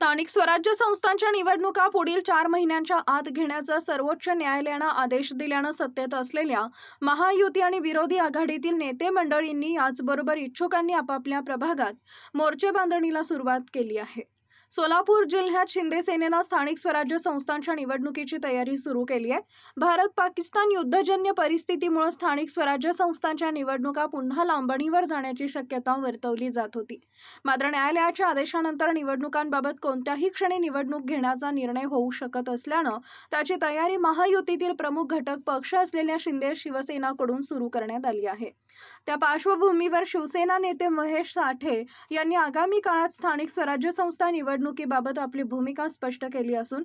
स्थानिक स्वराज्य संस्थांच्या निवडणुका पुढील चार महिन्यांच्या आत घेण्याचा सर्वोच्च न्यायालयानं आदेश दिल्यानं सत्तेत असलेल्या महायुती आणि विरोधी आघाडीतील नेते मंडळींनी याचबरोबर इच्छुकांनी आपापल्या प्रभागात मोर्चे बांधणीला सुरुवात केली आहे. सोलापूर जिल्ह्यात शिंदे सेनेनं स्थानिक स्वराज्य संस्थांच्या निवडणुकीची तयारी सुरू केली आहे. भारत पाकिस्तान युद्धजन्य परिस्थितीमुळे स्थानिक स्वराज्य संस्थांच्या निवडणुका पुन्हा लांबणीवर जाण्याची शक्यता वर्तवली जात होती. मात्र न्यायालयाच्या आदेशानंतर निवडणुकांबाबत कोणत्याही क्षणी निवडणूक घेण्याचा निर्णय होऊ शकत असल्यानं त्याची तयारी महायुतीतील प्रमुख घटक पक्ष असलेल्या शिंदे शिवसेनाकडून सुरू करण्यात आली आहे. त्या पार्श्वभूमीवर शिवसेना नेते महेश साठे यांनी आगामी काळात स्थानिक स्वराज्य संस्था निवडणुकीबाबत आपली भूमिका स्पष्ट केली असून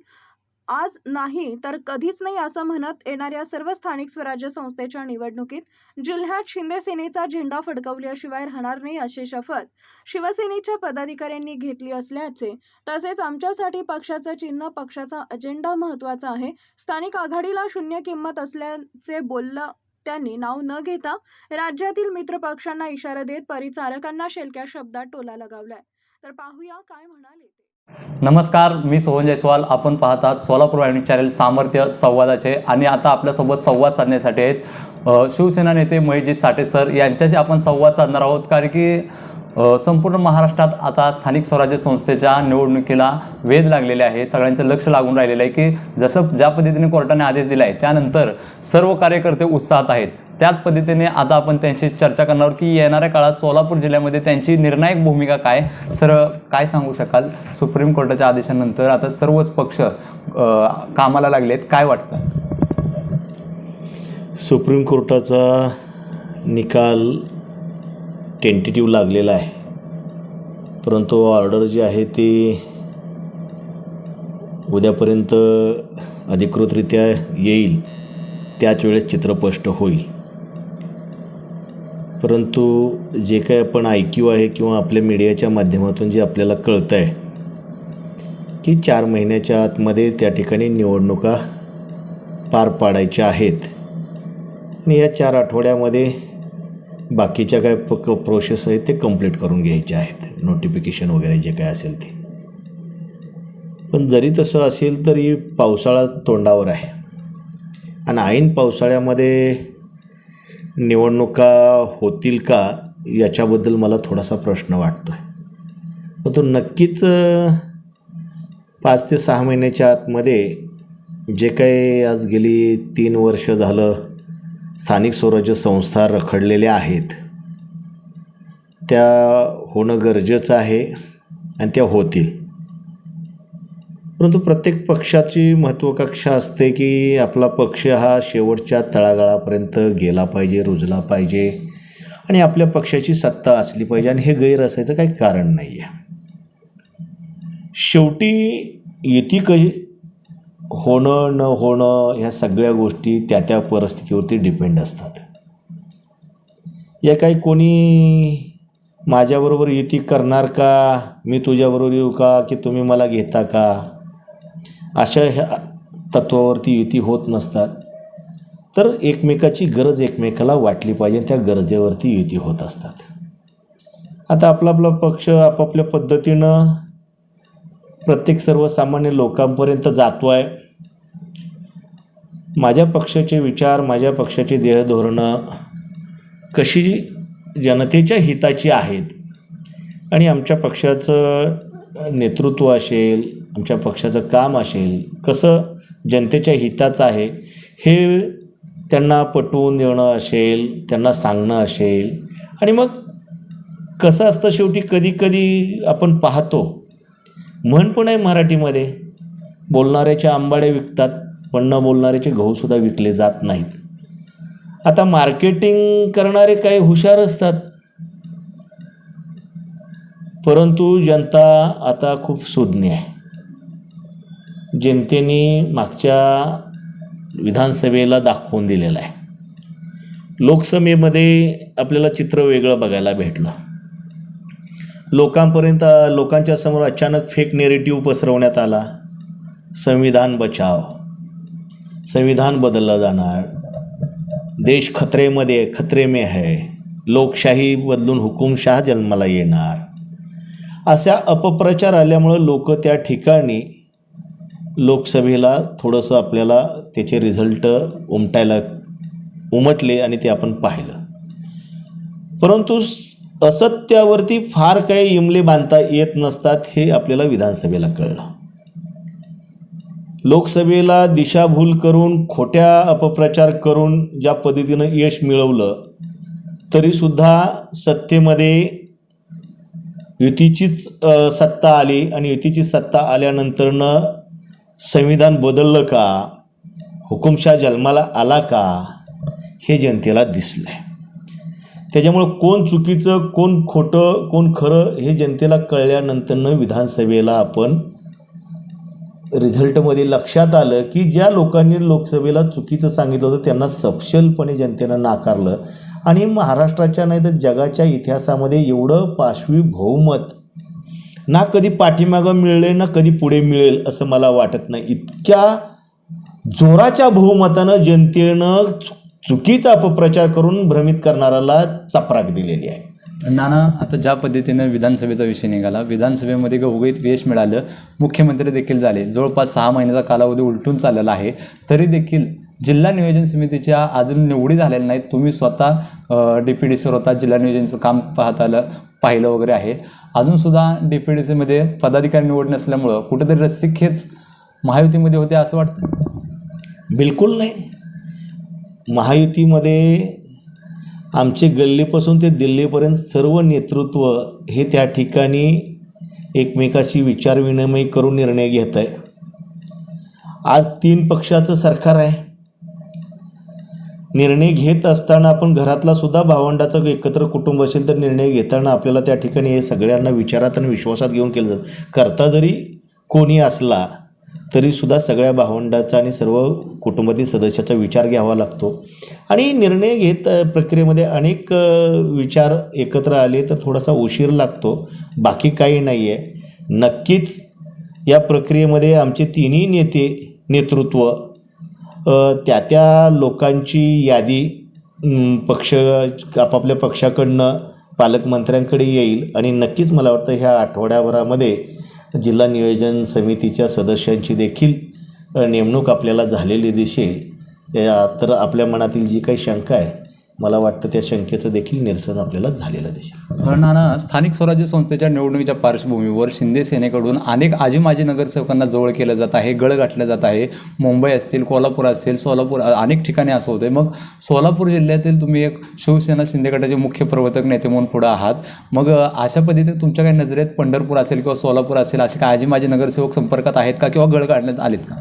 आज नाही तर कधीच नाही असं म्हणत येणाऱ्या सर्व स्थानिक स्वराज्य संस्थेच्या निवडणुकीत जिल्ह्यात शिंदेसेनेचा झेंडा फडकवल्याशिवाय राहणार नाही अशी शपथ शिवसेनेच्या पदाधिकाऱ्यांनी घेतली असल्याचे तसेच आमच्यासाठी पक्षाचं चिन्ह पक्षाचा अजेंडा महत्त्वाचा आहे स्थानिक आघाडीला शून्य किंमत असल्याचे बोललं त्यांनी नाव न घेता राज्यातील मित्रपक्षांना इशारा देत परिचारकांना शेलक्या शब्दात टोला लगावलाय. तर पाहूया काय म्हणाले ते. नमस्कार मी सोहन जयस्वाल. आपण पाहतात सोलापूर वाहिनी चॅनल सामर्थ्य संवादाचे. आणि आता आपल्यासोबत संवाद साधण्यासाठी आहेत शिवसेना नेते महेशजी साठे सर. यांच्याशी आपण संवाद साधणार आहोत कारण की संपूर्ण महाराष्ट्रात आता स्थानिक स्वराज्य संस्थेच्या निवडणुकीला वेध लागलेले आहे. सगळ्यांचं लक्ष लागून राहिलेलं आहे की जसं ज्या पद्धतीने कोर्टाने आदेश दिला आहे त्यानंतर सर्व कार्यकर्ते उत्साहात आहेत. त्याच पद्धतीने आता आपण त्यांची चर्चा करणार आहोत की येणाऱ्या काळात सोलापूर जिल्ह्यामध्ये त्यांची निर्णायक भूमिका काय? सर काय सांगू शकाल? सुप्रीम कोर्टाच्या आदेशानंतर आता सर्वच पक्ष कामाला लागले आहेत काय वाटतं? सुप्रीम कोर्टाचा निकाल टेंटेटिव्ह लागलेला आहे. परंतु ऑर्डर जी आहे ती उद्यापर्यंत अधिकृतरित्या येईल. त्याच वेळेस चित्र स्पष्ट होईल. परंतु जे काही आपण आयक्यू आहे किंवा आपल्या मीडियाच्या माध्यमातून जे आपल्याला कळतं आहे की चार महिन्याच्या आतमध्ये त्या ठिकाणी निवडणुका पार पाडायच्या आहेत. आणि या चार आठवड्यामध्ये बाकीच्या काय प प्रोसेस आहेत ते कंप्लीट करून घ्यायचे आहेत. नोटिफिकेशन वगैरे जे काय असेल ते. पण जरी तसं असेल तरी पावसाळा तोंडावर आहे. आणि ऐन पावसाळ्यामध्ये निवडणुका होतील का याच्याबद्दल मला थोडासा प्रश्न वाटतो आहे तो नक्कीच पाच ते सहा महिन्याच्या आतमध्ये जे काही आज गेली तीन वर्ष झालं स्थानिक स्वराज्य संस्था रखडलेल्या आहेत. त्या होणं गरजेचं आहे आणि त्या होतील. परंतु प्रत्येक पक्षाची महत्त्वाकांक्षा असते की आपला पक्ष हा शेवटच्या तळागाळापर्यंत गेला पाहिजे रुजला पाहिजे आणि आपल्या पक्षाची सत्ता असली पाहिजे आणि हे गैर असायचं काही कारण नाही आहे शेवटी युती कशी होणं न होणं ह्या सगळ्या गोष्टी त्या त्या परिस्थितीवरती डिपेंड असतात. या काही कोणी माझ्याबरोबर युती करणार का? मी तुझ्याबरोबर येऊ का? की तुम्ही मला घेता का? अशा ह्या तत्वावरती युती होत नसतात. तर एकमेकाची गरज एकमेकाला वाटली पाहिजे त्या गरजेवरती युती होत असतात. आता आपला आपला पक्ष आपापल्या पद्धतीनं प्रत्येक सर्वसामान्य लोकांपर्यंत जातो आहे माझ्या पक्षाचे विचार माझ्या पक्षाची देहधोरणं कशी जनतेच्या हिताची आहेत? आणि आमच्या पक्षाचं नेतृत्व असेल आमच्या पक्षाचं काम असेल कसं जनतेच्या हिताचं आहे हे त्यांना पटवून देणं असेल त्यांना सांगणं असेल. आणि मग कसं असतं शेवटी? कधी कधी आपण पाहतो म्हण पण आहे मराठीमध्ये. बोलणाऱ्याचे आंबाडे विकतात पण न बोलणाऱ्याचे गहूसुद्धा विकले जात नाहीत. आता मार्केटिंग करणारे काही हुशार असतात. परंतु जनता आता खूप सुज्ञ आहे. जनतेने मागच्या विधानसभेला दाखवून दिलेलं आहे. लोकसभेमध्ये आपल्याला चित्र वेगळं बघायला भेटलं. लोकांपर्यंत लोकांच्या समोर अचानक फेक नेरेटिव्ह पसरवण्यात आला. संविधान बचाव. संविधान बदललं जाणार. देश खतरेमध्ये आहे, खतरे में है. लोकशाही बदलून हुकुमशाह जन्माला येणार. अशा अपप्रचार आल्यामुळं लोक त्या ठिकाणी लोकसभेला थोडंसं आपल्याला त्याचे रिझल्ट उमटायला उमटले आणि ते आपण पाहिलं. परंतु असत्यावरती फार काही इमले बांधता येत नसतात हे आपल्याला विधानसभेला कळलं. लोकसभेला दिशाभूल करून खोट्या अपप्रचार करून ज्या पद्धतीनं यश मिळवलं तरीसुद्धा सत्तेमध्ये युतीचीच सत्ता आली आणि युतीची सत्ता आल्यानंतरनं संविधान बदललं का? हुकुमशाह जन्माला आला का? हे जनतेला दिसलं आहे त्याच्यामुळं कोण चुकीचं कोण खोटं कोण खरं हे जनतेला कळल्यानंतरनं विधानसभेला आपण रिझल्टमध्ये लक्षात आलं की ज्या लोकांनी लोकसभेला चुकीचं सांगितलं होतं त्यांना सपशलपणे जनतेनं नाकारलं. आणि महाराष्ट्राच्या नाही तर जगाच्या इतिहासामध्ये एवढं पाशवी बहुमत ना कधी पाठीमागं मिळले ना कधी पुढे मिळेल असं मला वाटत नाही. इतक्या जोराच्या बहुमतानं जनतेनं चु- चुकीचा अपप्रचार करून भ्रमित करणाऱ्याला चपराक दिलेली आहे. नाना आता ज्या पद्धतीनं विधानसभेचा विषय निघाला विधानसभेमध्ये घवघवीत यश मिळालं मुख्यमंत्री देखील झाले जवळपास सहा महिन्याचा कालावधी उलटून चाललेला आहे तरी देखील जिल्हा नियोजन समितीच्या अजून निवडी झालेल्या नाहीत. तुम्ही स्वतः डी पी डी सीवर होता जिल्हा नियोजनचं काम पाहत आलं पाहिलं वगैरे आहे. अजूनसुद्धा डी पी डी सीमध्ये पदाधिकारी निवड नसल्यामुळं कुठेतरी रस्सीखेच महायुतीमध्ये होते असं वाटतं? बिलकुल नाही. महायुतीमध्ये आमचे गल्लीपासून ते दिल्लीपर्यंत सर्व नेतृत्व हे त्या ठिकाणी एकमेकाशी विचारविनिमय करून निर्णय घेत आहे. आज तीन पक्षाचं सरकार आहे. निर्णय घेत असताना आपण घरातला सुद्धा भावंडाचं एकत्र कुटुंब असेल तर निर्णय घेताना आपल्याला त्या ठिकाणी हे सगळ्यांना विचारात आणि विश्वासात घेऊन केलं जातं. करता जरी कोणी असला तरीसुद्धा सगळ्या भावंडाचा आणि सर्व कुटुंबातील सदस्याचा विचार घ्यावा लागतो. आणि निर्णय घेत प्रक्रियेमध्ये अनेक विचार एकत्र आले तर थोडासा उशीर लागतो. बाकी काही नाही आहे नक्कीच या प्रक्रियेमध्ये आमचे तिन्ही नेते नेतृत्व त्या त्या लोकांची यादी पक्ष आपापल्या पक्षाकडनं पालकमंत्र्यांकडे येईल. आणि नक्कीच मला वाटतं ह्या आठवड्याभरामध्ये जिल्हा नियोजन समितीच्या सदस्यांची देखील नेमणूक आपल्याला झालेली दिसेल. त्या तर आपल्या मनातील जी काही शंका आहे मला वाटतं त्या शंकेचं देखील निरसन आपल्याला झालेलं दिसेल. पण नाना स्थानिक स्वराज्य संस्थेच्या निवडणुकीच्या पार्श्वभूमीवर शिंदे सेनेकडून अनेक आजी माजी नगरसेवकांना जवळ केलं जात आहे गळ गाठलं जात आहे. मुंबई असतील कोल्हापूर असेल सोलापूर अनेक ठिकाणी असं होतं मग सोलापूर जिल्ह्यातील तुम्ही एक शिवसेना शिंदे गटाचे मुख्य प्रवर्तक नेते म्हणून पुढे आहात. मग अशा पद्धतीने तुमच्या काही नजरेत पंढरपूर असेल किंवा सोलापूर असेल असे काही आजी माजी नगरसेवक संपर्कात आहेत का किंवा गळ काढण्यात आलेत का?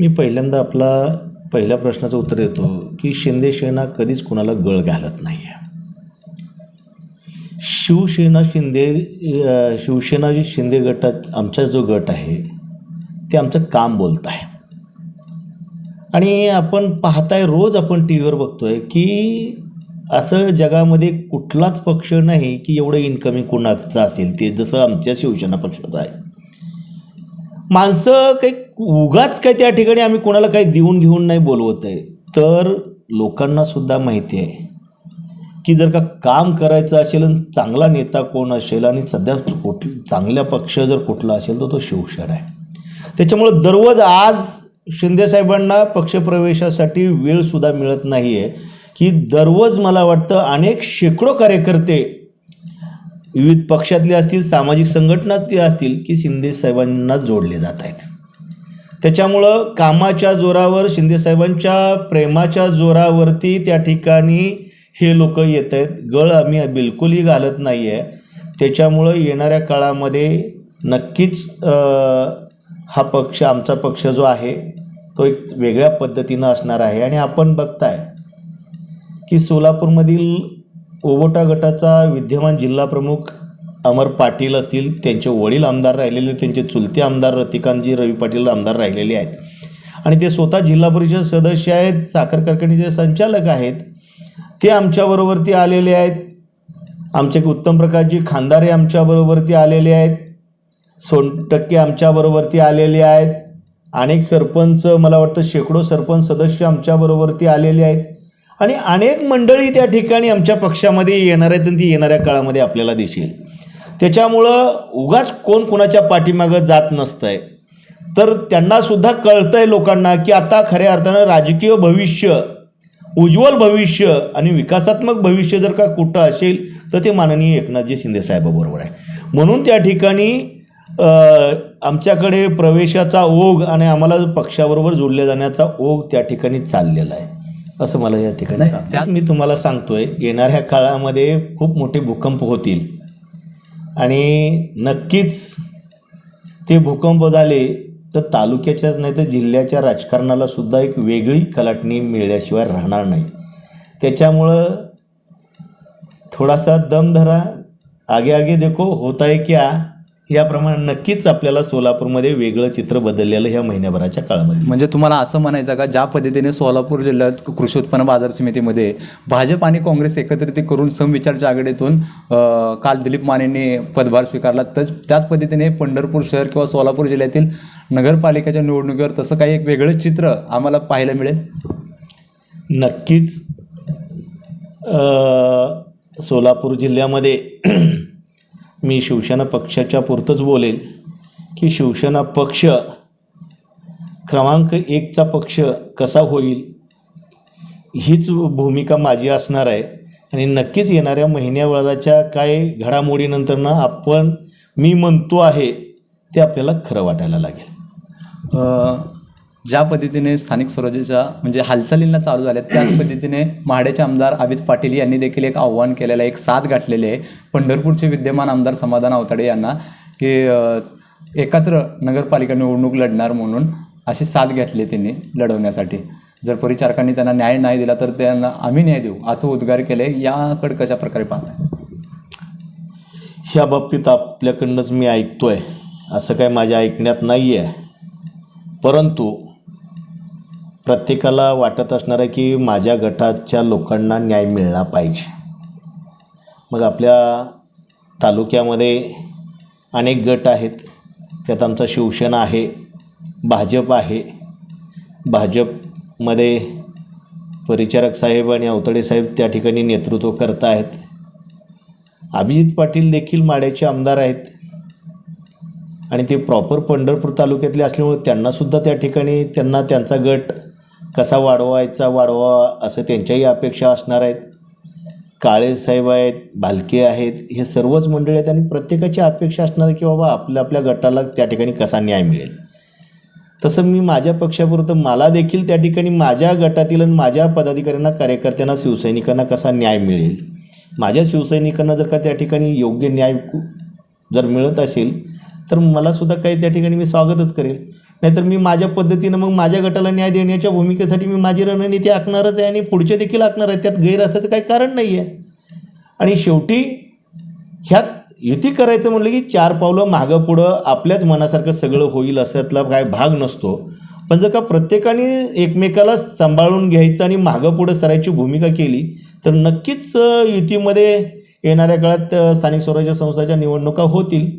मी पहिल्यांदा आपला पहिल्या प्रश्नाचं उत्तर देतो. की शिंदेसेना कधीच कुणाला गळ घालत नाही आहे शिवसेना शिंदे शिवसेना जी शिंदे गटात आमचा जो गट आहे ते आमचं काम बोलत आहे. आणि आपण पाहताय रोज आपण टी व्हीवर बघतोय की असं जगामध्ये कुठलाच पक्ष नाही की एवढं इन्कमिंग कुणाचं असेल ते जसं आमच्या शिवसेना पक्षाचं आहे. माणसं काही उगाच काय त्या ठिकाणी आम्ही कोणाला काही देऊन घेऊन नाही बोलवत आहे तर लोकांना सुद्धा माहिती आहे की जर का काम करायचं असेल आणि चांगला नेता कोण असेल आणि सध्या कुठ चांगल्या पक्ष जर कुठला असेल तर तो शिवसेना आहे. त्याच्यामुळं दररोज आज शिंदेसाहेबांना पक्षप्रवेशासाठी वेळसुद्धा मिळत नाही आहे की दररोज मला वाटतं अनेक शेकडो कार्यकर्ते विविध पक्षातले असतील सामाजिक संघटनातले असतील की शिंदे साहेबांना जोडले जात आहेत. त्याच्यामुळं कामाच्या जोरावर शिंदेसाहेबांच्या प्रेमाच्या जोरावरती त्या ठिकाणी हे लोक येत आहेत गळ आम्ही बिलकुलही घालत नाही आहे त्याच्यामुळं येणाऱ्या काळामध्ये नक्कीच हा पक्ष आमचा पक्ष जो आहे तो एक वेगळ्या पद्धतीनं असणार आहे. आणि आपण बघताय की सोलापूरमधील ओबोटा गटाचा विद्यमान जिल्हा प्रमुख अमर पाटील असतील त्यांचे वडील आमदार राहिलेले त्यांचे चुलते आमदार रतिकांतजी रवी पाटील आमदार राहिलेले आहेत. आणि ते स्वतः जिल्हा परिषद सदस्य आहेत साखर कारखान्याचे संचालक आहेत. ते आमच्याबरोबरती आलेले आहेत. आमचे उत्तम प्रकारची खांदारे आमच्याबरोबरती आलेले आहेत. सोनटक्के आमच्याबरोबरती आलेले आहेत. अनेक सरपंच मला वाटतं शेकडो सरपंच सदस्य आमच्याबरोबरती आलेले आहेत. आणि अनेक मंडळी त्या ठिकाणी आमच्या पक्षामध्ये येणार आहेत आणि ती येणाऱ्या काळामध्ये आपल्याला दिसेल. त्याच्यामुळं उगाच कोण कोणाच्या पाठीमागं जात नसतंय. तर त्यांना सुद्धा कळतंय लोकांना की आता खऱ्या अर्थानं राजकीय भविष्य उज्ज्वल भविष्य आणि विकासात्मक भविष्य जर का कुठं असेल तर ते माननीय एकनाथजी शिंदे साहेबाबरोबर आहे. म्हणून त्या ठिकाणी आमच्याकडे प्रवेशाचा ओघ आणि आम्हाला पक्षाबरोबर जोडल्या जाण्याचा ओघ त्या ठिकाणी चाललेला आहे. असं मला या ठिकाणी मी तुम्हाला सांगतोय येणाऱ्या काळामध्ये खूप मोठे भूकंप होतील. आणि नक्कीच ते भूकंप झाले तर तालुक्याच्याच नाही तर जिल्ह्याच्या राजकारणाला सुद्धा एक वेगळी कलाटणी मिळल्याशिवाय राहणार नाही. त्याच्यामुळं थोडासा दम धरा. आगे आगे देखो होता है क्या? याप्रमाणे नक्कीच आपल्याला सोलापूरमध्ये वेगळं चित्र बदललेलं ह्या महिन्याभराच्या काळामध्ये. म्हणजे तुम्हाला असं म्हणायचं का ज्या पद्धतीने सोलापूर जिल्ह्यात कृषी उत्पन्न बाजार समितीमध्ये भाजप आणि काँग्रेस एकत्रित करून समविचारच्या आघाडीतून काल दिलीप मानेंनी पदभार स्वीकारला तच त्याच पद्धतीने पंढरपूर शहर किंवा सोलापूर जिल्ह्यातील नगरपालिकेच्या निवडणुकीवर तसं काही एक वेगळं चित्र आम्हाला पाहायला मिळेल? नक्कीच. सोलापूर जिल्ह्यामध्ये मी शिवसेना पक्षाच्या पुरतंच बोलेल की शिवसेना पक्ष क्रमांक एकचा पक्ष कसा होईल हीच भूमिका माझी असणार आहे. आणि नक्कीच येणाऱ्या महिन्याभराच्या काय घडामोडीनंतरनं आपण मी म्हणतो आहे ते आपल्याला खरं वाटायला लागेल. ज्या पद्धतीने स्थानिक स्वराज्याच्या म्हणजे हालचालींना चालू झाल्या त्याच पद्धतीने म्हाड्याचे आमदार अमित पाटील यांनी देखील एक आव्हान केलेलं आहे एक साथ गाठलेली आहे. पंढरपूरचे विद्यमान आमदार समाधान आवताडे यांना की एकत्र नगरपालिका निवडणूक लढणार म्हणून अशी साथ घेतली त्यांनी लढवण्यासाठी. जर परिचारकांनी त्यांना न्याय नाही दिला तर त्यांना आम्ही न्याय देऊ असं उद्गार केले याकडे कशा प्रकारे पाहताय? ह्या बाबतीत आपल्याकडनंच मी ऐकतोय असं काय माझ्या ऐकण्यात नाही आहे परंतु प्रत्येकाला वाटत असणार आहे की माझ्या गटाच्या लोकांना न्याय मिळला पाहिजे. मग आपल्या तालुक्यामध्ये अनेक गट आहेत. त्यात आमचा शिवसेना आहे भाजप आहे. भाजपमध्ये परिचारक साहेब आणि अवतडे साहेब त्या ठिकाणी नेतृत्व करत आहेत. अभिजित पाटील देखील माड्याचे आमदार आहेत. आणि ते प्रॉपर पंढरपूर तालुक्यातले असल्यामुळे त्यांनासुद्धा त्या ठिकाणी त्यांना त्यांचा गट कसा वाढवायचा वाढवा असं त्यांच्याही अपेक्षा असणार आहेत. काळे साहेब आहेत भालके आहेत हे सर्वच मंडळी आहेत आणि प्रत्येकाची अपेक्षा असणार आहे की बाबा आपल्या आपल्या गटाला त्या ठिकाणी कसा न्याय मिळेल. तसं मी माझ्या पक्षापुरतं मला देखील त्या ठिकाणी माझ्या गटातील आणि माझ्या पदाधिकाऱ्यांना कार्यकर्त्यांना शिवसैनिकांना कसा न्याय मिळेल? माझ्या शिवसैनिकांना जर का त्या ठिकाणी योग्य न्याय जर मिळत असेल तर मला सुद्धा काही त्या ठिकाणी मी स्वागतच करेल. नाहीतर मी माझ्या पद्धतीनं मग माझ्या गटाला न्याय देण्याच्या भूमिकेसाठी मी माझी रणनीती आखणारच आहे आणि पुढचे देखील आखणार आहे त्यात गैर असायचं काही कारण नाही आहे. आणि शेवटी ह्यात युती करायचं म्हणलं की चार पावलं मागं पुढं आपल्याच मनासारखं सगळं होईल असातला काय भाग नसतो. पण जर का प्रत्येकाने एकमेकाला सांभाळून घ्यायचं आणि मागं पुढं सरायची भूमिका केली तर नक्कीच युतीमध्ये येणाऱ्या काळात स्थानिक स्वराज्य संस्थाच्या निवडणुका होतील.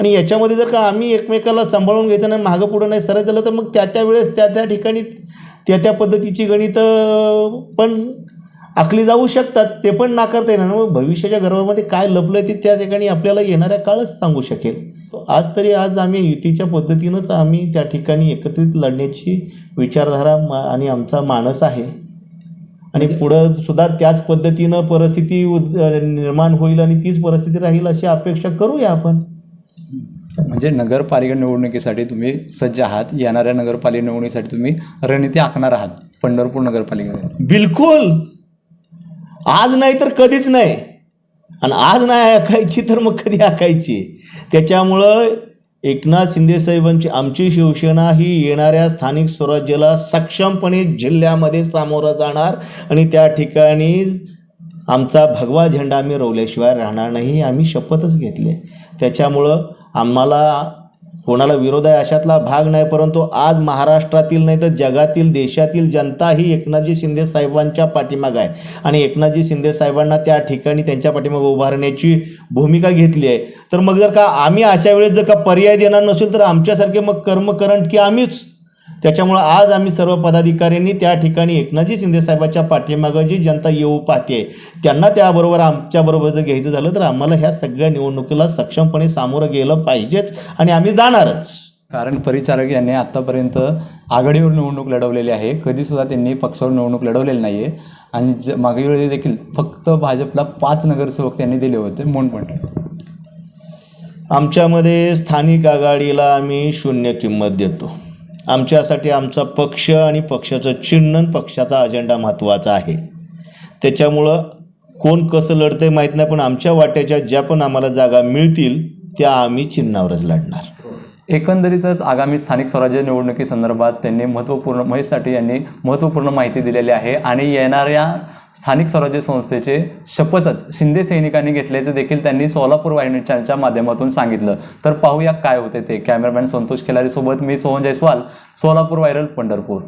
आणि याच्यामध्ये जर का आम्ही एकमेकाला सांभाळून घ्यायचं नाही मागं पुढं नाही सरायचं झालं तर मग त्या त्या वेळेस त्या त्या ठिकाणी त्या त्या पद्धतीची गणित पण आखली जाऊ शकतात. ते पण नाकारता येणार मग भविष्याच्या गर्भामध्ये काय लपलं ते त्या ठिकाणी आपल्याला येणाऱ्या काळच सांगू शकेल. आज तरी आज आम्ही युतीच्या पद्धतीनंच आम्ही त्या ठिकाणी एकत्रित लढण्याची विचारधारा मा- आणि आमचा मानस आहे. आणि पुढं सुद्धा त्याच पद्धतीनं परिस्थिती उद- निर्माण होईल आणि तीच परिस्थिती राहील अशी अपेक्षा करूया आपण. म्हणजे नगरपालिका निवडणुकीसाठी तुम्ही सज्ज आहात. येणाऱ्या नगरपालिका निवडणुकीसाठी तुम्ही रणनीती आखणार आहात पंढरपूर नगरपालिकेमध्ये. बिलकुल. आज नाही तर कधीच नाही. आणि आज नाही ऐकायची तर मग कधी आखायची? त्याच्यामुळं एकनाथ शिंदेसाहेबांची आमची शिवसेना ही येणाऱ्या स्थानिक स्वराज्याला सक्षमपणे जिल्ह्यामध्ये सामोरं जाणार आणि त्या ठिकाणी आमचा भगवा झेंडा आम्ही रोवल्याशिवाय राहणार नाही. आम्ही शपथच घेतले. त्याच्यामुळं आम्हाला कोणाला विरोध आहे अशातला भाग नाही परंतु आज महाराष्ट्रातील नाही तर जगातील देशातील जनता ही एकनाथजी शिंदे साहेबांच्या पाठीमागं आहे. आणि एकनाथजी शिंदे साहेबांना त्या ठिकाणी त्यांच्या पाठीमागं उभारण्याची भूमिका घेतली आहे. तर मग जर का आम्ही अशा वेळेस जर का पर्याय देणार नसेल तर आमच्यासारखे मग कर्मकरण की आम्हीच त्याच्यामुळं आज आम्ही सर्व पदाधिकाऱ्यांनी त्या ठिकाणी एकनाथजी शिंदे साहेबांच्या पाठीमागं जी जनता येऊ पाहते त्यांना त्याबरोबर आमच्याबरोबर जर घ्यायचं झालं तर आम्हाला ह्या सगळ्या निवडणुकीला सक्षमपणे सामोरं गेलं पाहिजेच आणि आम्ही जाणारच. कारण परिचारक यांनी आत्तापर्यंत आघाडीवर निवडणूक लढवलेली आहे कधीसुद्धा त्यांनी पक्षावर निवडणूक लढवलेली नाही आहे आणि ज मागील वेळी देखील फक्त भाजपला पाच नगरसेवक त्यांनी दिले होते मोंडपंट आमच्यामध्ये स्थानिक आघाडीला आम्ही शून्य किंमत देतो. आमच्यासाठी आमचा पक्ष आणि पक्षाचं चिन्ह पक्षाचा अजेंडा महत्त्वाचा आहे. त्याच्यामुळं कोण कसं लढतंय माहीत नाही पण आमच्या वाट्याच्या ज्या पण आम्हाला जागा मिळतील त्या आम्ही चिन्हावरच लढणार. एकंदरीतच आगामी स्थानिक स्वराज्य निवडणुकीसंदर्भात त्यांनी महत्त्वपूर्ण महेश साठे यांनी महत्त्वपूर्ण माहिती दिलेली आहे आणि येणाऱ्या स्थानिक स्वराज्य संस्थेचे शपथच शिंदे सैनिकांनी घेतल्याचे देखील त्यांनी सोलापूर वाहिनी चॅनलच्या माध्यमातून सांगितलं. तर पाहूया काय होते ते. कॅमेरामॅन संतोष खिलारीसोबत मी सोहन जयस्वाल सोलापूर व्हायरल पंढरपूर.